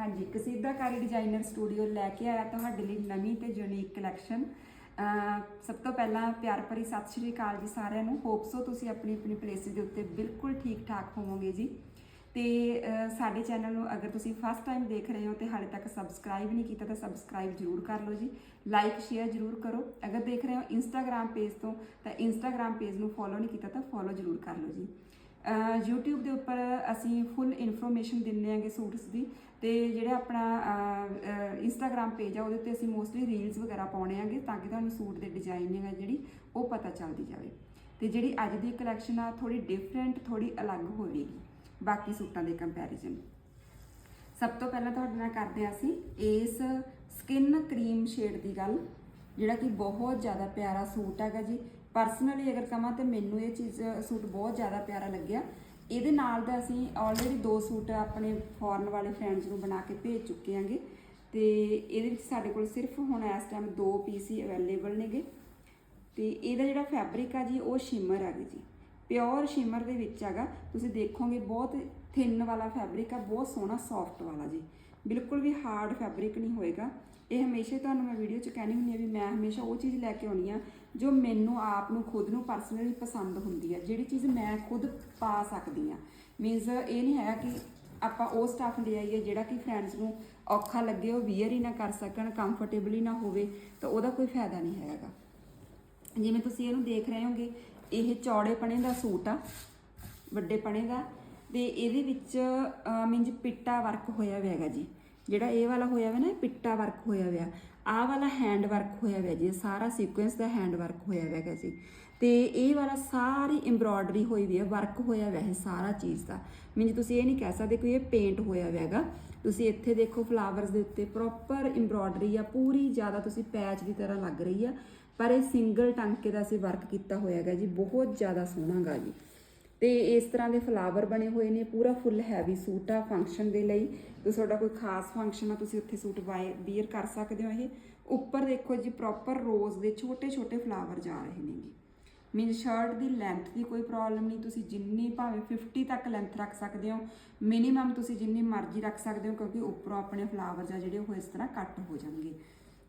ਹਾਂਜੀ ਕਸੀਦਾਕਾਰੀ designer studio ਲੈ ਕੇ ਆਇਆ ਤੁਹਾਡੇ ਲਈ ਨਵੀਂ ਤੇ ਯੂਨੀਕ ਕਲੈਕਸ਼ਨ ਸਭ ਤੋਂ ਪਹਿਲਾਂ ਪਿਆਰ ਭਰੀ ਸਤਿ ਸ਼੍ਰੀ ਅਕਾਲ ਜੀ ਸਾਰਿਆਂ ਨੂੰ। ਹੋਪ ਸੋ ਤੁਸੀਂ ਆਪਣੀ ਆਪਣੀ ਪਲੇਸਿਸ ਦੇ ਉੱਤੇ ਬਿਲਕੁਲ ਠੀਕ ਠਾਕ ਹੋਵੋਗੇ ਜੀ। ਤੇ ਸਾਡੇ ਚੈਨਲ ਨੂੰ ਅਗਰ ਤੁਸੀਂ ਫਸਟ ਟਾਈਮ ਦੇਖ ਰਹੇ ਹੋ ਤੇ ਹਾਲੇ ਤੱਕ ਸਬਸਕ੍ਰਾਈਬ ਨਹੀਂ ਕੀਤਾ ਤਾਂ ਸਬਸਕ੍ਰਾਈਬ ਜਰੂਰ ਕਰ ਲਓ ਜੀ। ਲਾਈਕ ਸ਼ੇਅਰ ਜਰੂਰ ਕਰੋ। ਅਗਰ ਦੇਖ ਰਹੇ ਹੋ ਇੰਸਟਾਗ੍ਰam ਪੇਜ ਤੋਂ ਤਾਂ ਇੰਸਟਾਗ੍ਰam ਪੇਜ ਨੂੰ ਫੋਲੋ ਨਹੀਂ ਕੀਤਾ ਤਾਂ ਫੋਲੋ ਜਰੂਰ ਕਰ ਲਓ ਜੀ। YouTube ਦੇ ਉੱਪਰ ਅਸੀਂ ਫੁੱਲ ਇਨਫੋਰਮੇਸ਼ਨ ਦਿੰਦੇ ਆਂਗੇ ਸੂਟਸ ਦੀ ਤੇ ਜਿਹੜਾ ਆਪਣਾ ਇੰਸਟਾਗ੍ਰam ਪੇਜ ਆ ਉਹਦੇ ਉੱਤੇ ਅਸੀਂ ਮੋਸਟਲੀ ਰੀਲਸ ਵਗੈਰਾ ਪਾਉਣੇ ਆਂਗੇ ਤਾਂ ਕਿ ਤੁਹਾਨੂੰ ਸੂਟ ਦੇ ਡਿਜ਼ਾਈਨਿੰਗ ਆ ਜਿਹੜੀ ਉਹ ਪਤਾ ਚੱਲਦੀ ਜਾਵੇ। ਤੇ ਜਿਹੜੀ ਅੱਜ ਦੀ ਕਲੈਕਸ਼ਨ ਆ ਥੋੜੀ ਡਿਫਰੈਂਟ ਥੋੜੀ ਅਲੱਗ ਹੋਵੇਗੀ, ਬਾਕੀ ਸੂਟਾਂ ਦੇ ਕੰਪੈਰੀਜ਼ਨ ਸਭ ਤੋਂ ਪਹਿਲਾਂ ਤੁਹਾਡੇ ਨਾਲ ਕਰਦੇ ਹਾਂ ਅਸੀਂ ਇਸ ਸਕਿਨ ਕਰੀਮ ਸ਼ੇਡ ਦੀ ਗੱਲ। ਜਿਹੜਾ ਕਿ ਬਹੁਤ ਜ਼ਿਆਦਾ ਪਿਆਰਾ ਸੂਟ ਹੈਗਾ ਜੀ। ਪਰਸਨਲੀ ਅਗਰ ਕਹਾਂ ਤੇ ਮੈਨੂੰ ਇਹ ਚੀਜ਼, ਸੂਟ ਬਹੁਤ ਜ਼ਿਆਦਾ ਪਿਆਰਾ ਲੱਗਿਆ। ਇਹਦੇ ਨਾਲ ਦਾ ਅਸੀਂ ਆਲਰੇਡੀ ਦੋ ਸੂਟ ਆਪਣੇ ਫੋਰਨ ਵਾਲੇ ਫਰੈਂਡਸ ਨੂੰ ਬਣਾ ਕੇ ਭੇਜ ਚੁੱਕੇ ਆਂਗੇ ਤੇ ਇਹਦੇ ਵਿੱਚ ਸਾਡੇ ਕੋਲ ਸਿਰਫ ਹੁਣ ਇਸ ਟਾਈਮ ਦੋ ਪੀਸ ਹੀ ਅਵੇਲੇਬਲ ਨੇਗੇ। ਤੇ ਇਹਦਾ ਜਿਹੜਾ ਫੈਬਰਿਕ ਆ ਜੀ, ਉਹ ਸ਼ਿਮਰ ਹੈਗਾ ਜੀ। ਪਿਓਰ ਸ਼ਿਮਰ ਦੇ ਵਿੱਚ ਹੈਗਾ। ਤੁਸੀਂ ਦੇਖੋਗੇ ਬਹੁਤ ਥਿਨ ਵਾਲਾ ਫੈਬਰਿਕ ਆ, ਬਹੁਤ ਸੋਹਣਾ ਸੌਫਟ ਵਾਲਾ ਜੀ। ਬਿਲਕੁਲ ਵੀ ਹਾਰਡ ਫੈਬਰਿਕ ਨਹੀਂ ਹੋਏਗਾ। ਇਹ ਹਮੇਸ਼ਾ ਤੁਹਾਨੂੰ ਮੈਂ ਵੀਡੀਓ 'ਚ ਕਹਿਣੀ ਹੁੰਦੀ ਆ ਵੀ ਮੈਂ ਹਮੇਸ਼ਾ ਉਹ ਚੀਜ਼ ਲੈ ਕੇ ਆਉਣੀ ਆ ਜੋ ਮੈਨੂੰ ਆਪ ਨੂੰ, ਖੁਦ ਨੂੰ ਪਰਸਨਲੀ ਪਸੰਦ ਹੁੰਦੀ ਆ, ਜਿਹੜੀ ਚੀਜ਼ ਮੈਂ ਖੁਦ ਪਾ ਸਕਦੀ ਆ। ਮੀਨਸ ਇਹ ਨਹੀਂ ਹੈਗਾ ਕਿ ਆਪਾਂ ਉਹ ਸਟਾਫ ਲੈ ਆਈਏ ਜਿਹੜਾ ਕਿ ਫਰੈਂਡਸ ਨੂੰ ਔਖਾ ਲੱਗੇ, ਉਹ ਵੀਅਰ ਹੀ ਨਾ ਕਰ ਸਕਣ ਕੰਫਰਟੇਬਲ ਹੀ ਨਾ ਹੋਵੇ, ਤਾਂ ਉਹਦਾ ਕੋਈ ਫਾਇਦਾ ਨਹੀਂ ਹੈਗਾ। ਜਿਵੇਂ ਤੁਸੀਂ ਇਹਨੂੰ ਦੇਖ ਰਹੇ ਹੋਗੇ, ਇਹ ਚੌੜੇ ਪਣੇ ਦਾ ਸੂਟ ਆ ਵੱਡੇ ਪਣੇ ਦਾ, ਤੇ ਇਹਦੇ ਵਿੱਚ ਮੀਨਜ ਪਿੱਟਾ ਵਰਕ ਹੋਇਆ ਹੋਇਆ ਹੈਗਾ ਜੀ। ਜਿਹੜਾ ਇਹ ਵਾਲਾ ਹੋਇਆ ਵਾ ਨਾ ਪਿੱਟਾ ਵਰਕ ਹੋਇਆ ਹੋਇਆ ਆਹ ਵਾਲਾ ਹੈਂਡ ਵਰਕ ਹੋਇਆ ਹੋਇਆ ਜੀ ਸਾਰਾ ਸੀਕੁਐਂਸ ਦਾ ਹੈਂਡ ਵਰਕ ਹੋਇਆ ਹੋਇਆ ਹੈਗਾ ਜੀ। ਤੇ ਇਹ ਵਾਲਾ ਸਾਰੀ ਐਮਬ੍ਰੋਇਡਰੀ ਹੋਈ ਵੀ ਹੈ ਵਰਕ ਹੋਇਆ ਹੋਇਆ ਹੈ ਸਾਰਾ ਚੀਜ਼ ਦਾ। ਮੀਨਜ ਤੁਸੀਂ ਇਹ ਨਹੀਂ ਕਹਿ ਸਕਦੇ ਕਿ ਇਹ ਪੇਂਟ ਹੋਇਆ ਹੋਇਆ ਹੈਗਾ ਤੁਸੀਂ ਇੱਥੇ ਦੇਖੋ ਫਲਾਵਰਸ ਦੇ ਉੱਤੇ ਪ੍ਰੋਪਰ ਐਮਬ੍ਰੋਇਡਰੀ ਆ, ਪੂਰੀ ਜ਼ਿਆਦਾ ਤੁਸੀਂ ਪੈਚ ਦੀ ਤਰ੍ਹਾਂ ਲੱਗ ਰਹੀ ਆ। ਪਰ ਇਹ ਸਿੰਗਲ ਟਾਂਕੇ ਦਾ ਅਸੀਂ ਵਰਕ ਕੀਤਾ ਹੋਇਆ ਹੈਗਾ ਜੀ, ਬਹੁਤ ਜ਼ਿਆਦਾ ਸੋਹਣਾ ਗਾ ਜੀ। ਤੇ ਇਸ ਤਰ੍ਹਾਂ ਦੇ ਫਲਾਵਰ ਬਣੇ ਹੋਏ ਨੇ, ਪੂਰਾ ਫੁੱਲ ਹੈਵੀ ਸੂਟ ਆ ਫੰਕਸ਼ਨ ਦੇ ਲਈ। ਤੇ ਤੁਹਾਡਾ ਕੋਈ ਖਾਸ ਫੰਕਸ਼ਨ ਆ, ਤੁਸੀਂ ਉੱਥੇ ਸੂਟ ਵਾਏ ਵੀਅਰ ਕਰ ਸਕਦੇ ਹੋ ਇਹ। ਉੱਪਰ ਦੇਖੋ ਜੀ ਪ੍ਰੋਪਰ ਰੋਜ਼ ਦੇ ਛੋਟੇ ਛੋਟੇ ਫਲਾਵਰ ਜਾ ਰਹੇ ਨੇਗੇ। ਮੀਨ ਸ਼ਰਟ ਦੀ ਲੈਂਥ ਦੀ ਕੋਈ ਪ੍ਰੋਬਲਮ ਨਹੀਂ, ਤੁਸੀਂ ਜਿੰਨੀ ਭਾਵੇਂ 50 ਤੱਕ ਲੈਂਥ ਰੱਖ ਸਕਦੇ ਹੋ। ਮਿਨੀਮਮ ਤੁਸੀਂ ਜਿੰਨੀ ਮਰਜ਼ੀ ਰੱਖ ਸਕਦੇ ਹੋ, ਕਿਉਂਕਿ ਉੱਪਰੋਂ ਆਪਣੇ ਫਲਾਵਰਸ ਆ ਜਿਹੜੇ ਉਹ ਇਸ ਤਰ੍ਹਾਂ ਕੱਟ ਹੋ ਜਾਣਗੇ।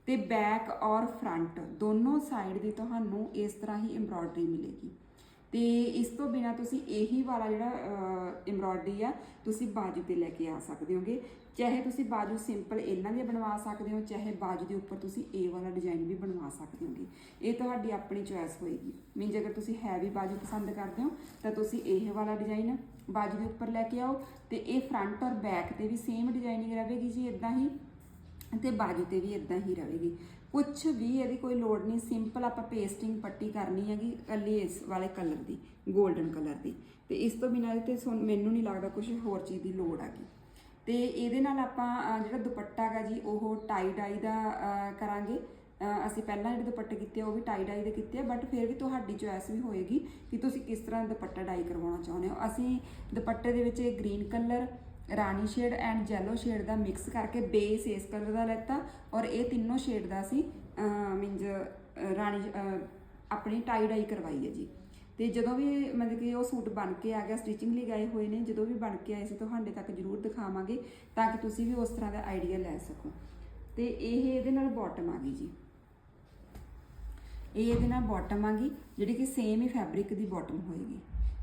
ਤੇ ਬੈਕ ਔਰ ਫਰੰਟ ਦੋਨੋਂ ਸਾਈਡ ਦੀ ਤੁਹਾਨੂੰ ਇਸ ਤਰ੍ਹਾਂ ਹੀ ਐਮਬ੍ਰੋਇਡਰੀ ਮਿਲੇਗੀ। ਤੇ ਇਸ ਤੋਂ ਬਿਨਾ ਤੁਸੀਂ ਇਹੀ ਵਾਲਾ ਜਿਹੜਾ ਐਮਬ੍ਰੋਇਡਰੀ ਆ, ਤੁਸੀਂ ਬਾਜੂ ਤੇ ਲੈ ਕੇ ਆ ਸਕਦੇ ਹੋਗੇ। ਚਾਹੇ ਤੁਸੀਂ ਬਾਜੂ ਸਿੰਪਲ ਇਹਨਾਂ ਦੇ ਬਣਵਾ ਸਕਦੇ ਹੋ, ਚਾਹੇ ਬਾਜੂ ਦੇ ਉੱਪਰ ਤੁਸੀਂ ਇਹ ਵਾਲਾ ਡਿਜ਼ਾਈਨ ਵੀ ਬਣਵਾ ਸਕਦੇ ਹੋਗੇ। ਇਹ ਤੁਹਾਡੀ ਆਪਣੀ ਚੋਇਸ ਹੋਏਗੀ। ਮੀਨ ਅਗਰ ਤੁਸੀਂ ਹੈਵੀ ਬਾਜੂ ਪਸੰਦ ਕਰਦੇ ਹੋ, ਤਾਂ ਤੁਸੀਂ ਇਹ ਵਾਲਾ ਡਿਜ਼ਾਈਨ ਬਾਜੂ ਦੇ ਉੱਪਰ ਲੈ ਕੇ ਆਓ ਤੇ ਇਹ ਫਰੰਟ ਔਰ ਬੈਕ ਤੇ ਵੀ ਸੇਮ ਡਿਜ਼ਾਈਨਿੰਗ ਰਹੇਗੀ ਜੀ ਇਦਾਂ ਹੀ, ਤੇ ਬਾਜੂ ਤੇ ਵੀ ਇਦਾਂ ਹੀ ਰਹੇਗੀ। ਕੁਝ ਵੀ ਇਹਦੀ ਕੋਈ ਲੋੜ ਨਹੀਂ ਸਿੰਪਲ ਆਪਾਂ ਪੇਸਟਿੰਗ ਪੱਟੀ ਕਰਨੀ ਹੈਗੀ ਕੱਲੀ ਇਸ ਵਾਲੇ ਕਲਰ ਦੀ 골ਡਨ ਕਲਰ ਦੀ। ਤੇ ਇਸ ਤੋਂ ਬਿਨਾਂ ਇਹਦੇ ਤੇ ਮੈਨੂੰ ਨਹੀਂ ਲੱਗਦਾ ਕੁਝ ਹੋਰ ਚੀਜ਼ ਦੀ ਲੋੜ ਹੈਗੀ। ਤੇ ਇਹਦੇ ਨਾਲ ਆਪਾਂ ਜਿਹੜਾ ਦੁਪੱਟਾ ਹੈਗਾ ਜੀ, ਉਹ ਟਾਈ ਡਾਈ ਦਾ ਕਰਾਂਗੇ। ਅਸੀਂ ਪਹਿਲਾਂ ਜਿਹੜੇ ਦੁਪੱਟੇ ਕੀਤੇ ਉਹ ਵੀ ਟਾਈ ਡਾਈ ਦੇ ਕੀਤੇ ਆ ਬਟ ਫਿਰ ਵੀ ਤੁਹਾਡੀ ਚੋਇਸ ਵੀ ਹੋਏਗੀ ਕਿ ਤੁਸੀਂ ਕਿਸ ਤਰ੍ਹਾਂ ਦੁਪੱਟਾ ਡਾਈ ਕਰਵਾਉਣਾ ਚਾਹੁੰਦੇ ਹੋ। ਅਸੀਂ ਦੁਪੱਟੇ ਦੇ ਵਿੱਚ ਇਹ ਗ੍ਰੀਨ ਕਲਰ ਰਾਣੀ ਸ਼ੇਡ ਐਂਡ ਜੈਲੋ ਸ਼ੇਡ ਦਾ ਮਿਕਸ ਕਰਕੇ ਬੇਸ ਇਸ ਕਲਰ ਦਾ ਲੈਤਾ ਔਰ ਇਹ ਤਿੰਨੋਂ ਸ਼ੇਡ ਦਾ ਅਸੀਂ ਮੀਨਜ ਰਾਣੀ ਆਪਣੀ ਟਾਈ ਡਾਈ ਕਰਵਾਈ ਹੈ ਜੀ। ਤੇ ਜਦੋਂ ਵੀ, ਮਤਲਬ ਕਿ ਉਹ ਸੂਟ ਬਣ ਕੇ ਆ ਗਿਆ ਸਟਿਚਿੰਗ ਲਈ ਗਏ ਹੋਏ ਨੇ, ਜਦੋਂ ਵੀ ਬਣ ਕੇ ਆਏ ਸੀ, ਤੁਹਾਡੇ ਤੱਕ ਜ਼ਰੂਰ ਦਿਖਾਵਾਂਗੇ ਤਾਂ ਕਿ ਤੁਸੀਂ ਵੀ ਉਸ ਤਰ੍ਹਾਂ ਦਾ ਆਈਡੀਆ ਲੈ ਸਕੋ। ਤੇ ਇਹ ਇਹਦੇ ਨਾਲ ਬਾਟਮ ਆ ਗਈ ਜੀ। ਇਹ ਇਹਦੇ ਨਾਲ ਬਾਟਮ ਆ ਗਈ, ਜਿਹੜੀ ਕਿ ਸੇਮ ਹੀ ਫੈਬਰਿਕ ਦੀ ਬਾਟਮ ਹੋਏਗੀ।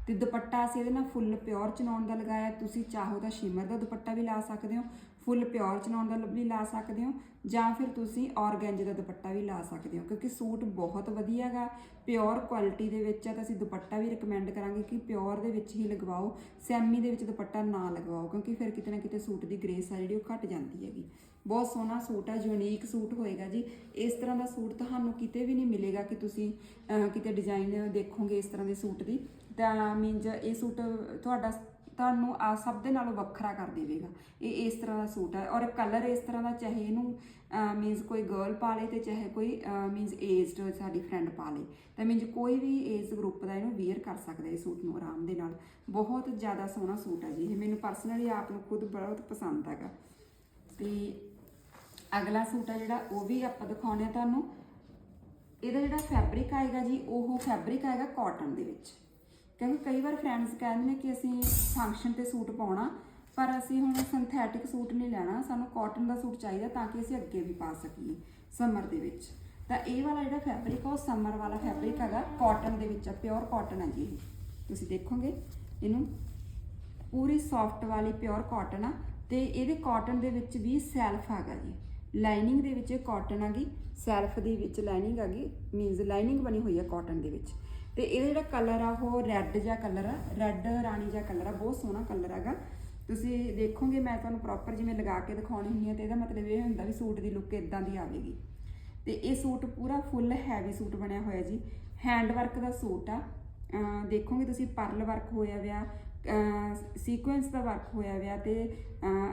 ਤੇ ਦੁਪੱਟਾ ਅਸੀਂ ਇਹਦੇ ਨਾਲ ਫੁੱਲ ਪਿਓਰ ਚਨਾਉਣ ਦਾ ਲਗਾਇਆ। ਤੁਸੀਂ ਚਾਹੋ ਤਾਂ ਸ਼ਿਮਰ ਦਾ ਦੁਪੱਟਾ ਵੀ ਲਾ ਸਕਦੇ ਹੋ, ਫੁੱਲ ਪਿਓਰ ਚਨਾਉਣ ਦਾ ਵੀ ਲਾ ਸਕਦੇ ਹੋ, ਜਾਂ ਫਿਰ ਤੁਸੀਂ ਔਰਗੈਂਜ ਦਾ ਦੁਪੱਟਾ ਵੀ ਲਾ ਸਕਦੇ ਹੋ, ਕਿਉਂਕਿ ਸੂਟ ਬਹੁਤ ਵਧੀਆ ਹੈਗਾ। ਪਿਓਰ ਕੁਆਲਿਟੀ ਦੇ ਵਿੱਚ ਆ ਤਾਂ ਅਸੀਂ ਦੁਪੱਟਾ ਵੀ ਰეკਮੈਂਡ ਕਰਾਂਗੇ ਕਿ ਪਿਓਰ ਦੇ ਵਿੱਚ ਹੀ ਲਗਵਾਓ, ਸੈਮੀ ਦੇ ਵਿੱਚ ਦੁਪੱਟਾ ਨਾ ਲਗਵਾਓ, ਕਿਉਂਕਿ ਫਿਰ ਕਿਤੇ ਨਾ ਕਿਤੇ ਸੂਟ ਦੀ ਗ੍ਰੇਸ ਆ ਜਿਹੜੀ ਉਹ ਘਟ ਜਾਂਦੀ ਹੈਗੀ। ਬਹੁਤ ਸੋਹਣਾ ਸੂਟ ਆ ਯੂਨੀਕ ਸੂਟ ਹੋਏਗਾ ਜੀ। ਇਸ ਤਰ੍ਹਾਂ ਦਾ ਸੂਟ ਤੁਹਾਨੂੰ ਕਿਤੇ ਵੀ ਨਹੀਂ ਮਿਲੇਗਾ ਕਿ ਤੁਸੀਂ ਕਿਤੇ ਡਿਜ਼ਾਈਨ ਦੇਖੋਗੇ ਇਸ ਤਰ੍ਹਾਂ ਦੇ ਸੂਟ ਦੀ। ਤਾਂ ਮੀਨਜ਼ ਇਹ ਸੂਟ ਤੁਹਾਡਾ ਤੁਹਾਨੂੰ ਆ ਸਭ ਦੇ ਨਾਲੋਂ ਵੱਖਰਾ ਕਰ ਦੇਵੇਗਾ। ਇਹ ਇਸ ਤਰ੍ਹਾਂ ਦਾ ਸੂਟ ਹੈ ਔਰ ਕਲਰ ਇਸ ਤਰ੍ਹਾਂ ਦਾ, ਚਾਹੇ ਇਹਨੂੰ ਮੀਨਸ ਕੋਈ ਗਰਲ ਪਾ ਲੇ ਤੇ ਚਾਹੇ ਕੋਈ ਮੀਨਸ ਏਜਡ ਸਾਡੀ ਫਰੈਂਡ ਪਾ ਲੇ। ਤਾਂ ਮੀਨਸ ਕੋਈ ਵੀ ਏਜ ਗਰੁੱਪ ਦਾ ਇਹਨੂੰ ਵੇਅਰ ਕਰ ਸਕਦਾ ਇਹ ਸੂਟ ਨੂੰ ਆਰਾਮ ਦੇ ਨਾਲ। ਬਹੁਤ ਜ਼ਿਆਦਾ ਸੋਹਣਾ ਸੂਟ ਹੈ ਜੀ। ਇਹ ਮੈਨੂੰ ਪਰਸਨਲੀ ਆਪ ਨੂੰ ਖੁਦ ਬਹੁਤ ਪਸੰਦ ਹੈਗਾ। ਤੇ ਅਗਲਾ ਸੂਟ ਹੈ ਜਿਹੜਾ, ਉਹ ਵੀ ਆਪਾਂ ਦਿਖਾਉਂਦੇ ਆ ਤੁਹਾਨੂੰ। ਇਹਦਾ ਜਿਹੜਾ ਫੈਬਰਿਕ ਆਏਗਾ ਜੀ, ਉਹ ਫੈਬਰਿਕ ਆਏਗਾ ਕਾਟਨ ਦੇ ਵਿੱਚ। ਕਿਉਂਕਿ ਕਈ ਵਾਰ ਫਰੈਂਡਸ ਕਹਿੰਦੇ ਨੇ ਕਿ ਅਸੀਂ ਫੰਕਸ਼ਨ ਤੇ ਸੂਟ ਪਾਉਣਾ, ਪਰ ਅਸੀਂ ਹੁਣ ਸਿੰਥੈਟਿਕ ਸੂਟ ਨਹੀਂ ਲੈਣਾ, ਸਾਨੂੰ ਕਾਟਨ ਦਾ ਸੂਟ ਚਾਹੀਦਾ ਤਾਂ ਕਿ ਅਸੀਂ ਅੱਗੇ ਵੀ ਪਾ ਸਕੀਏ ਸਮਰ ਦੇ ਵਿੱਚ। ਤਾਂ ਇਹ ਵਾਲਾ ਜਿਹੜਾ ਫੈਬਰਿਕ ਆ, ਉਹ ਸਮਰ ਵਾਲਾ ਫੈਬਰਿਕ ਹੈਗਾ ਕਾਟਨ ਦੇ ਵਿੱਚ ਆ ਪਿਓਰ ਕਾਟਨ ਹੈ ਜੀ ਇਹ। ਤੁਸੀਂ ਦੇਖੋਗੇ, ਇਹਨੂੰ ਪੂਰੀ ਸੌਫਟ ਵਾਲੀ ਪਿਓਰ ਕਾਟਨ ਆ, ਤੇ ਇਹਦੇ ਕਾਟਨ ਦੇ ਵਿੱਚ ਵੀ ਸੈਲਫ ਹੈਗਾ ਜੀ। ਲਾਈਨਿੰਗ ਦੇ ਵਿੱਚ ਕਾਟਨ ਹੈਗੀ ਸੈਲਫ ਦੇ ਵਿੱਚ ਲਾਈਨਿੰਗ ਹੈਗੀ ਮੀਨਸ ਲਾਈਨਿੰਗ ਬਣੀ ਹੋਈ ਹੈ ਕਾਟਨ ਦੇ ਵਿੱਚ। ਤੇ ਇਹਦਾ ਜਿਹੜਾ ਕਲਰ ਆ, ਉਹ ਰੈੱਡ ਜਿਹਾ ਕਲਰ ਆ। ਰੈੱਡ ਰਾਣੀ ਜਿਹਾ ਕਲਰ ਆ, ਬਹੁਤ ਸੋਹਣਾ ਕਲਰ ਹੈਗਾ। ਤੁਸੀਂ ਦੇਖੋਗੇ, ਮੈਂ ਤੁਹਾਨੂੰ ਪ੍ਰੋਪਰ ਜਿਵੇਂ ਲਗਾ ਕੇ ਦਿਖਾਉਣੀ ਹੁੰਦੀ ਹੈ ਤੇ ਇਹਦਾ ਮਤਲਬ ਇਹ ਹੁੰਦਾ ਵੀ ਸੂਟ ਦੀ ਲੁੱਕ ਇਦਾਂ ਦੀ ਆਵੇਗੀ। ਤੇ ਇਹ ਸੂਟ ਪੂਰਾ ਫੁੱਲ ਹੈਵੀ ਸੂਟ ਬਣਿਆ ਹੋਇਆ ਜੀ। ਹੈਂਡ ਵਰਕ ਦਾ ਸੂਟ ਆ। ਦੇਖੋਗੇ ਤੁਸੀਂ ਪਰਲ ਵਰਕ ਹੋਇਆ ਵਿਆ ਸੀਕੁਐਂਸ ਦਾ ਵਰਕ ਹੋਇਆ ਵਿਆ, ਤੇ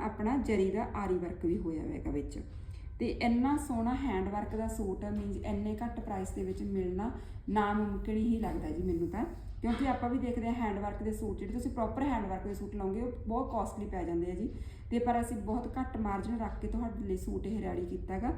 ਆਪਣਾ ਜਰੀ ਦਾ ਆਰੀ ਵਰਕ ਵੀ ਹੋਇਆ ਹੋਵੇਗਾ ਵਿੱਚ। ਤੇ ਇੰਨਾ ਸੋਹਣਾ ਹੈਂਡ ਵਰਕ ਦਾ ਸੂਟ ਮੀਨਸ ਇੰਨੇ ਘੱਟ ਪ੍ਰਾਈਸ ਦੇ ਵਿੱਚ ਮਿਲਣਾ ਨਾਮੁਮਕਿਨ ਹੀ ਲੱਗਦਾ ਜੀ ਮੈਨੂੰ ਤਾਂ। ਕਿਉਂਕਿ ਆਪਾਂ ਵੀ ਦੇਖਦੇ ਹਾਂ ਹੈਂਡ ਵਰਕ ਦੇ ਸੂਟ, ਜਿਹੜੇ ਤੁਸੀਂ ਪ੍ਰੋਪਰ ਹੈਂਡ ਵਰਕ ਦੇ ਸੂਟ ਲਾਉਂਗੇ, ਉਹ ਬਹੁਤ ਕਾਸਟਲੀ ਪੈ ਜਾਂਦੇ ਆ ਜੀ। ਤੇ ਪਰ ਅਸੀਂ ਬਹੁਤ ਘੱਟ ਮਾਰਜਨ ਰੱਖ ਕੇ ਤੁਹਾਡੇ ਲਈ ਸੂਟ ਇਹ ਰੈਡੀ ਕੀਤਾਗਾ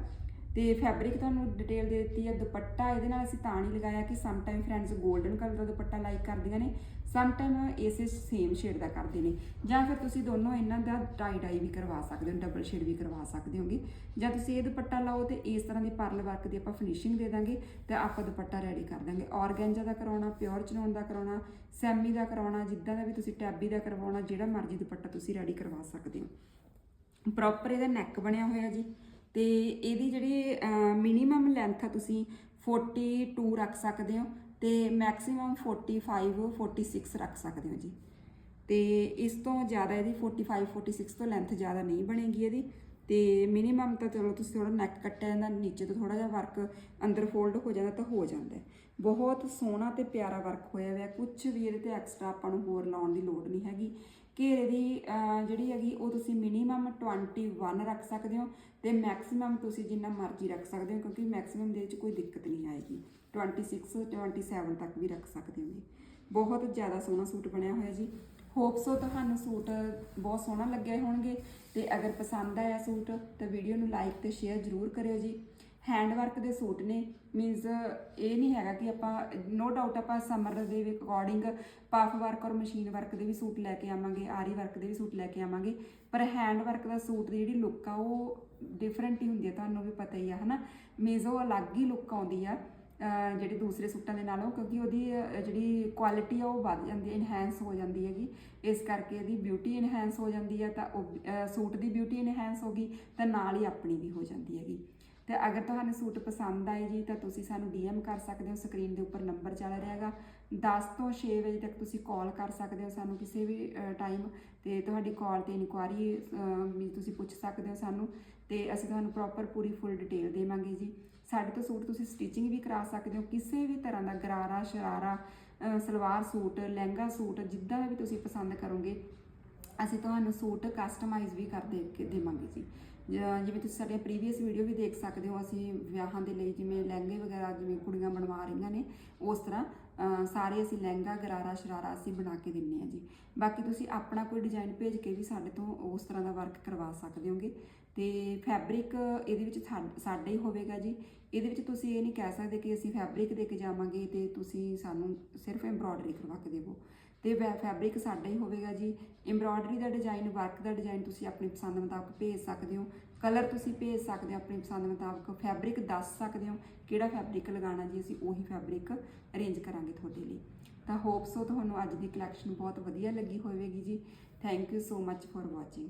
ਤੇ ਫੈਬਰਿਕ ਤੁਹਾਨੂੰ ਡਿਟੇਲ ਦੇ ਦਿੱਤੀ ਹੈ ਦੁਪੱਟਾ, ਇਹਦੇ ਨਾਲ ਅਸੀਂ ਤਾਂ ਨਹੀਂ ਲਗਾਇਆ ਕਿ some time friends golden colour ਦਾ ਦੁਪੱਟਾ ਲਾਈਕ ਕਰਦੀਆਂ ਨੇ ਸਮ ਟਾਈਮ ਇਸੇ ਸੇਮ ਸ਼ੇਡ ਦਾ ਕਰਦੇ ਨੇ। ਜਾਂ ਫਿਰ ਤੁਸੀਂ ਦੋਨੋਂ ਇਹਨਾਂ ਦਾ ਟਾਈ ਡਾਈ ਵੀ ਕਰਵਾ ਸਕਦੇ ਹੋ ਡਬਲ ਸ਼ੇਡ ਵੀ ਕਰਵਾ ਸਕਦੇ ਹੋਗੇ। ਜਾਂ ਤੁਸੀਂ ਇਹ ਦੁਪੱਟਾ ਲਾਓ ਤੇ ਇਸ ਤਰ੍ਹਾਂ ਦੀ ਪਰਲ ਵਰਕ ਦੀ ਆਪਾਂ ਫਿਨਿਸ਼ਿੰਗ ਦੇ ਦਾਂਗੇ ਤੇ ਆਪਾਂ ਦੁਪੱਟਾ ਰੈਡੀ ਕਰ ਦਾਂਗੇ। ਔਰਗੈਂਜਾ ਦਾ ਕਰਾਉਣਾ ਪਿਓਰ ਚਨੋਨ ਦਾ ਕਰਾਉਣਾ ਸੈਮੀ ਦਾ ਕਰਾਉਣਾ, ਜਿੱਦਾਂ ਦਾ ਵੀ ਤੁਸੀਂ ਟੈਬੀ ਦਾ ਕਰਵਾਉਣਾ, ਜਿਹੜਾ ਮਰਜ਼ੀ ਦੁਪੱਟਾ ਤੁਸੀਂ ਰੈਡੀ ਕਰਵਾ ਸਕਦੇ ਹੋ। ਪ੍ਰੋਪਰ ਇਹਦਾ ਨੈਕ ਬਣਿਆ ਹੋਇਆ ਜੀ। ਤੇ ਇਹਦੀ ਜਿਹੜੀ ਮਿਨੀਮਮ ਲੈਂਥ ਆ ਤੁਸੀਂ 42 ਰੱਖ ਸਕਦੇ ਹੋ ਤੇ ਮੈਕਸਿਮਮ 45 46 ਰੱਖ ਸਕਦੇ ਹੋ ਜੀ। ਤੇ ਇਸ ਤੋਂ ਜ਼ਿਆਦਾ ਇਹਦੀ 45 46 ਤੋਂ ਲੈਂਥ ਜ਼ਿਆਦਾ ਨਹੀਂ ਬਣੇਗੀ ਇਹਦੀ। ਤੇ ਮਿਨੀਮਮ ਤਾਂ ਚਲੋ ਤੁਸੀਂ ਥੋੜਾ ਨੈਕ ਕੱਟਿਆ ਜਾਂਦਾ, ਨੀਚੇ ਤੋਂ ਥੋੜਾ ਜਿਹਾ ਵਰਕ ਅੰਦਰ ਫੋਲਡ ਹੋ ਜਾਂਦਾ ਤਾਂ ਹੋ ਜਾਂਦਾ ਬਹੁਤ ਸੋਹਣਾ ਤੇ ਪਿਆਰਾ ਵਰਕ ਹੋਇਆ ਹੋਇਆ ਕੁਝ ਵੀ ਇਹਦੇ ਤੇ ਐਕਸਟਰਾ ਆਪਾਂ ਨੂੰ ਹੋਰ ਲਾਉਣ ਦੀ ਲੋੜ ਨਹੀਂ ਹੈਗੀ। ਘੇਰੇ ਦੀ ਜਿਹੜੀ ਹੈਗੀ, ਉਹ ਤੁਸੀਂ ਮਿਨੀਮਮ 21 ਰੱਖ ਸਕਦੇ ਹੋ ਤੇ ਮੈਕਸਿਮਮ ਤੁਸੀਂ ਜਿੰਨਾ ਮਰਜ਼ੀ ਰੱਖ ਸਕਦੇ ਹੋ, ਕਿਉਂਕਿ ਮੈਕਸਿਮਮ ਦੇ ਵਿੱਚ ਕੋਈ ਦਿੱਕਤ ਨਹੀਂ ਆਏਗੀ। 26 27 ਤੱਕ ਵੀ ਰੱਖ ਸਕਦੇ ਹੋ ਜੀ। ਬਹੁਤ ਜ਼ਿਆਦਾ ਸੋਹਣਾ ਸੂਟ ਬਣਿਆ ਹੋਇਆ ਜੀ। ਹੋਪ ਸੋ ਤੁਹਾਨੂੰ ਸੂਟ ਬਹੁਤ ਸੋਹਣਾ ਲੱਗਿਆ ਹੋਣਗੇ ਤੇ ਅਗਰ ਪਸੰਦ ਆਇਆ ਸੂਟ, ਤਾਂ ਵੀਡੀਓ ਨੂੰ ਲਾਈਕ ਤੇ ਸ਼ੇਅਰ ਜ਼ਰੂਰ ਕਰਿਓ ਜੀ। ਹੈਂਡ ਵਰਕ ਦੇ ਸੂਟ ਨੇ। ਮੀਨਸ ਇਹ ਨਹੀਂ ਹੈਗਾ ਕਿ ਆਪਾਂ ਨੋ ਡਾਊਟ ਆਪਾਂ ਸਮਰ ਦੇ ਅਕੋਰਡਿੰਗ ਪਫ ਵਰਕ ਔਰ ਮਸ਼ੀਨ ਵਰਕ ਦੇ ਵੀ ਸੂਟ ਲੈ ਕੇ ਆਵਾਂਗੇ, ਆਰੀ ਵਰਕ ਦੇ ਵੀ ਸੂਟ ਲੈ ਕੇ ਆਵਾਂਗੇ। ਪਰ ਹੈਂਡ ਵਰਕ ਦਾ ਸੂਟ ਦੀ ਜਿਹੜੀ ਲੁੱਕ ਆ, ਉਹ ਡਿਫਰੈਂਟ ਹੀ ਹੁੰਦੀ ਹੈ ਤੁਹਾਨੂੰ ਵੀ ਪਤਾ ਹੀ ਆ, ਹਨਾ? ਮੀਨਸ ਉਹ ਅਲੱਗ ਹੀ ਲੁੱਕ ਆਉਂਦੀ ਆ ਜਿਹੜੇ ਦੂਸਰੇ ਸੂਟਾਂ ਦੇ ਨਾਲੋਂ ਕਿਉਂਕਿ ਉਹਦੀ ਜਿਹੜੀ ਕੁਆਲਿਟੀ ਆ, ਉਹ ਵੱਧ ਜਾਂਦੀ ਹੈ ਇਨਹੈਂਸ ਹੋ ਜਾਂਦੀ ਹੈਗੀ। ਇਸ ਕਰਕੇ ਇਹਦੀ ਬਿਊਟੀ ਇਨਹੈਂਸ ਹੋ ਜਾਂਦੀ ਹੈ ਤਾਂ ਉਹ ਸੂਟ ਦੀ ਬਿਊਟੀ ਇਨਹੈਂਸ ਹੋ ਗਈ, ਤਾਂ ਨਾਲ ਹੀ ਆਪਣੀ ਵੀ ਹੋ ਜਾਂਦੀ ਹੈਗੀ। ਤੇ ਅਗਰ ਤੁਹਾਨੂੰ ਸੂਟ ਪਸੰਦ ਆਏ ਜੀ, ਤਾਂ ਤੁਸੀਂ ਸਾਨੂੰ DM ਕਰ ਸਕਦੇ ਹੋ, ਸਕਰੀਨ ਦੇ ਉੱਪਰ ਨੰਬਰ ਚੱਲ ਰਿਹਾ ਹੈਗਾ। 10 ਤੋਂ 6 ਵਜੇ ਤੱਕ ਤੁਸੀਂ ਕਾਲ ਕਰ ਸਕਦੇ ਹੋ ਸਾਨੂੰ ਕਿਸੇ ਵੀ ਟਾਈਮ ਤੇ ਤੁਹਾਡੀ ਕਾਲ ਤੇ ਇਨਕੁਆਰੀ ਵੀ ਤੁਸੀਂ ਪੁੱਛ ਸਕਦੇ ਹੋ ਸਾਨੂੰ ਤੇ ਅਸੀਂ ਤੁਹਾਨੂੰ ਪ੍ਰੋਪਰ ਪੂਰੀ ਫੁੱਲ ਡਿਟੇਲ ਦੇਵਾਂਗੇ ਜੀ। ਸਾਡੇ ਤੋਂ ਸੂਟ ਤੁਸੀਂ ਸਟਿਚਿੰਗ ਵੀ ਕਰਾ ਸਕਦੇ ਹੋ, ਕਿਸੇ ਵੀ ਤਰ੍ਹਾਂ ਦਾ ਗਰਾਰਾ, ਸ਼ਰਾਰਾ ਸਲਵਾਰ ਸੂਟ, ਲਹਿੰਗਾ ਸੂਟ, ਜਿੱਦਾਂ ਦਾ ਵੀ ਤੁਸੀਂ ਪਸੰਦ ਕਰੋਗੇ, ਅਸੀਂ ਤੁਹਾਨੂੰ ਸੂਟ ਕਸਟਮਾਈਜ਼ ਵੀ ਕਰ ਦੇ, ਦੇਵਾਂਗੇ ਜੀ। ਜਿਵੇਂ ਤੁਸੀਂ ਸਾਡੀਆਂ ਪ੍ਰੀਵੀਅਸ ਵੀਡੀਓ ਵੀ ਦੇਖ ਸਕਦੇ ਹੋ, ਅਸੀਂ ਵਿਆਹਾਂ ਦੇ ਲਈ ਜਿਵੇਂ ਲਹਿੰਗੇ ਵਗੈਰਾ ਜਿਵੇਂ ਕੁੜੀਆਂ ਬਣਵਾ ਰਹੀਆਂ ਨੇ, ਉਸ ਤਰ੍ਹਾਂ ਸਾਰੇ ਅਸੀਂ ਲਹਿੰਗਾ, ਗਰਾਰਾ, ਸ਼ਰਾਰਾ ਅਸੀਂ ਬਣਾ ਕੇ ਦਿੰਨੇ ਆ ਜੀ। ਬਾਕੀ ਤੁਸੀਂ ਆਪਣਾ ਕੋਈ ਡਿਜ਼ਾਈਨ ਭੇਜ ਕੇ ਵੀ ਸਾਡੇ ਤੋਂ ਉਸ ਤਰ੍ਹਾਂ ਦਾ ਵਰਕ ਕਰਵਾ ਸਕਦੇ ਹੋਗੇ। ਤੇ ਫੈਬਰਿਕ ਇਹਦੇ ਵਿੱਚ ਸਾ- ਸਾਡਾ ਹੀ ਹੋਵੇਗਾ ਜੀ। ਇਹਦੇ ਵਿੱਚ ਤੁਸੀਂ ਇਹ ਨਹੀਂ ਕਹਿ ਸਕਦੇ ਕਿ ਅਸੀਂ ਫੈਬਰਿਕ ਦੇ ਕੇ ਜਾਵਾਂਗੇ ਤੇ ਤੁਸੀਂ ਸਾਨੂੰ ਸਿਰਫ ਐਮਬ੍ਰੋਇਡਰੀ ਕਰਵਾ ਕੇ ਦੇਵੋ। ਤੇ ਫੈਬਰਿਕ ਸਾਡਾ ਹੀ ਹੋਵੇਗਾ ਜੀ। ਐਮਬ੍ਰੋਇਡਰੀ ਦਾ ਡਿਜ਼ਾਈਨ ਵਰਕ ਦਾ ਡਿਜ਼ਾਈਨ ਤੁਸੀਂ ਆਪਣੀ ਪਸੰਦ ਮੁਤਾਬਕ ਭੇਜ ਸਕਦੇ ਹੋ। ਕਲਰ ਤੁਸੀਂ ਭੇਜ ਸਕਦੇ ਹੋ ਆਪਣੀ ਪਸੰਦ ਮੁਤਾਬਕ। ਫੈਬਰਿਕ ਦੱਸ ਸਕਦੇ ਹੋ ਕਿਹੜਾ ਫੈਬਰਿਕ ਲਗਾਉਣਾ ਜੀ, ਅਸੀਂ ਉਹੀ ਫੈਬਰਿਕ ਅਰੇਂਜ ਕਰਾਂਗੇ ਤੁਹਾਡੇ ਲਈ। ਤਾਂ ਹੋਪ ਸੋ ਤੁਹਾਨੂੰ ਅੱਜ ਦੀ ਕਲੈਕਸ਼ਨ ਬਹੁਤ ਵਧੀਆ ਲੱਗੀ ਹੋਵੇਗੀ ਜੀ। Thank you so much for watching